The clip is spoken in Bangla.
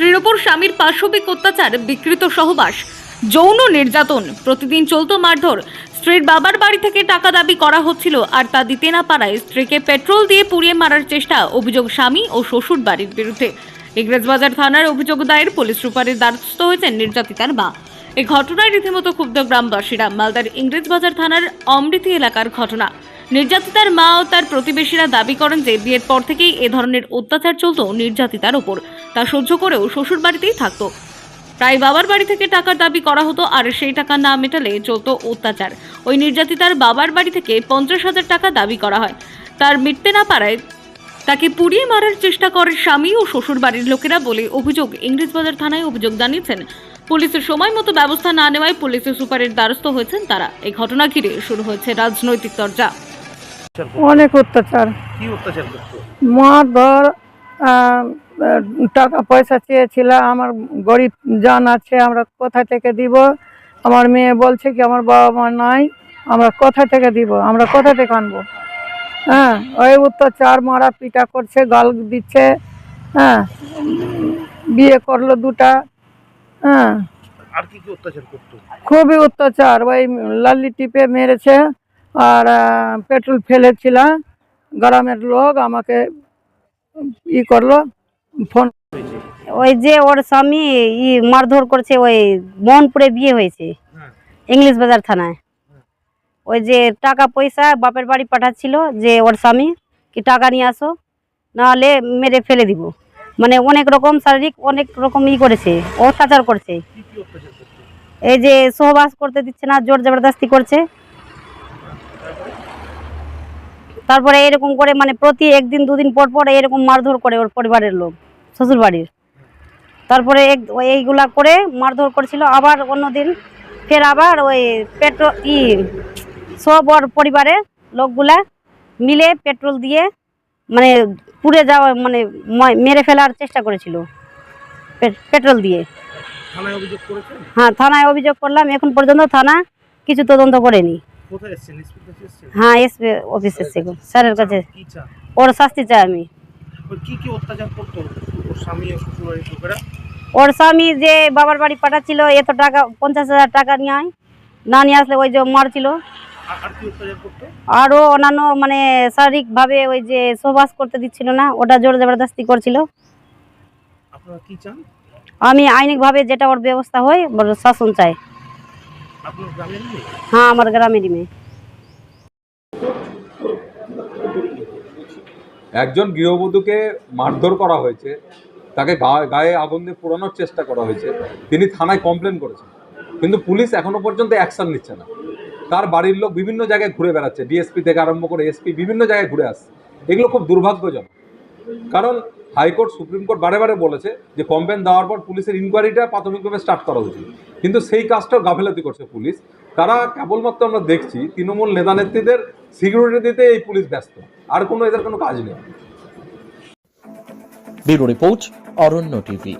স্ত্রীর ওপর স্বামীর পাশবিক অত্যাচার, বিকৃত সহবাস, যৌন নির্যাতন, প্রতিদিন চলতো মারধর। স্ত্রীর বাবার বাড়ি থেকে টাকা দাবি করা হচ্ছিল আর তা দিতে না পারায় স্ত্রীকে পেট্রোল দিয়ে পুড়িয়ে মারার চেষ্টা, অভিযোগ স্বামী ও শ্বশুর বাড়ির বিরুদ্ধে। ইংরেজবাজার থানার অভিযোগ দায়ের পুলিশ সুপারের দ্বারস্থ হয়েছেন নির্যাতিতার মা। এই ঘটনায় রীতিমতো ক্ষুব্ধ গ্রামবাসীরা, মালদার ইংরেজবাজার থানার অমৃতি এলাকার ঘটনা। নির্যাতিতার মা ও তার প্রতিবেশীরা দাবি করেন যে বিয়ের পর থেকেই এ ধরনের অত্যাচার চলত নির্যাতিতার ওপর। তা সহ্য করেও শ্বশুর বাড়িতেই থাকতো। প্রায় বাবার বাড়ি থেকে টাকার দাবি করা হতো আর সেই টাকা না মেটালে চলতো অত্যাচার। ওই নির্যাতিতার বাবার বাড়ি থেকে পঞ্চাশ হাজার টাকা দাবি করা হয়। তার মিটতে না পারায় তাকে পুড়িয়ে মারার চেষ্টা করে স্বামী ও শ্বশুর বাড়ির লোকেরা বলে অভিযোগ ইংরেজবাজার থানায় অভিযোগ জানিয়েছেন। পুলিশের সময় মতো ব্যবস্থা না নেওয়ায় পুলিশের সুপারের দ্বারস্থ হয়েছেন তারা। এই ঘটনা ঘিরে শুরু হয়েছে রাজনৈতিক চর্চা। অনেক অত্যাচার। কি অত্যাচার করতো মারধর টাকা পয়সা চেয়েছিল আমার গরিব জান আছে আমরা কোথা থেকে দিব? আমার মেয়ে বলছে কি আমার বাবা মা নাই আমরা কোথা থেকে দিব? আমরা কোথা থেকে আনব? হ্যাঁ ওই অত্যাচার মারা পিটা করছে গাল দিচ্ছে হ্যাঁ বিয়ে করল দুটা হ্যাঁ। আর কি কি অত্যাচার করতো? খুবই অত্যাচার ওই লাল্লি টিপে মেরেছে আর পেট্রোল ফেলেছিল। গ্রামের লোক আমাকে ই করল ফোন ওই যে ওর স্বামী ই মারধর করছে ওই মোহনপুরে বিয়ে হয়েছে হ্যাঁ। ইংলিশ বাজার থানায়। ওই যে টাকা পয়সা বাপের বাড়ি পাঠাচ্ছিল যে ওর স্বামী কি টাকা নিয়ে আসো নাহলে মেরে ফেলে দিব। মানে অনেক রকম শারীরিক অনেক রকম ই করেছে অত্যাচার করছে? এই যে সহবাস করতে দিচ্ছে না জোর জবরদস্তি করছে। তারপরে এরকম করে মানে প্রতি একদিন দুদিন পর পর এরকম মারধর করে ওর পরিবারের লোক শ্বশুর বাড়ির তারপরে এইগুলা করে মারধর করেছিল। আবার অন্যদিন ফের আবার ওই পেট্রোল ই সব ওর পরিবারের লোকগুলা মিলে পেট্রোল দিয়ে মানে পুড়ে যাওয়া মানে মেরে ফেলার চেষ্টা করেছিল। পেট্রোল দিয়ে। হ্যাঁ থানায় অভিযোগ করলাম। এখন পর্যন্ত থানা কিছু তদন্ত করেনি। কোথায় এসেছেন? এসপির কাছে এসেছেন? হ্যাঁ এসপি অফিস এসছে স্যারের কাছে। কি চান? ওর শাস্তি চাই আমি। ওই কি কি অত্যাচার করতো? ওর স্বামী ও শ্বশুরবাড়ির লোকেরা? ওর স্বামী যে বাবার বাড়ি পাঠাচ্ছিল এত টাকা পঞ্চাশ হাজার টাকা নিয়ে আয়। না নিয়ে আসলে ওই যে মারছিল। আরও অন্যান্য মানে শারীরিকভাবে ওই যে সহবাস করতে দিচ্ছিল না ওটা জোর জবরদস্তি করছিল। আমি আইনিকভাবে যেটা ওর ব্যবস্থা হয় ওর শাসন চাই। হ্যাঁ আমার গ্রামেরই মেয়ে। একজন গৃহবধূকে মারধর করা হয়েছে তাকে গায়ে আগুন দিয়ে পোড়ানোর চেষ্টা করা হয়েছে তিনি থানায় কমপ্লেন করেছেন। কিন্তু পুলিশ এখনও পর্যন্ত অ্যাকশন নিচ্ছে না। তার বাড়ির লোক বিভিন্ন জায়গায় ঘুরে বেড়াচ্ছে ডিএসপি থেকে আরম্ভ করে এসপি বিভিন্ন জায়গায় ঘুরে আসছে। এগুলো খুব দুর্ভাগ্যজনক। কারণ হাইকোর্ট, সুপ্রিম কোর্ট বারে বারে বলেছে যে কমপ্লেন দেওয়ার পর পুলিশের ইনকোয়ারিটা প্রাথমিকভাবে স্টার্ট করা উচিত। কিন্তু সেই কাজটাও গাফিলতি করছে পুলিশ। তারা কেবলমাত্র আমরা দেখছি তৃণমূল নেতা নেত্রীদের সিকিউরিটি দিতে এই পুলিশ ব্যস্ত। আর কোনো এদের কোনো কাজ নেই। Bureau report, Aranya TV.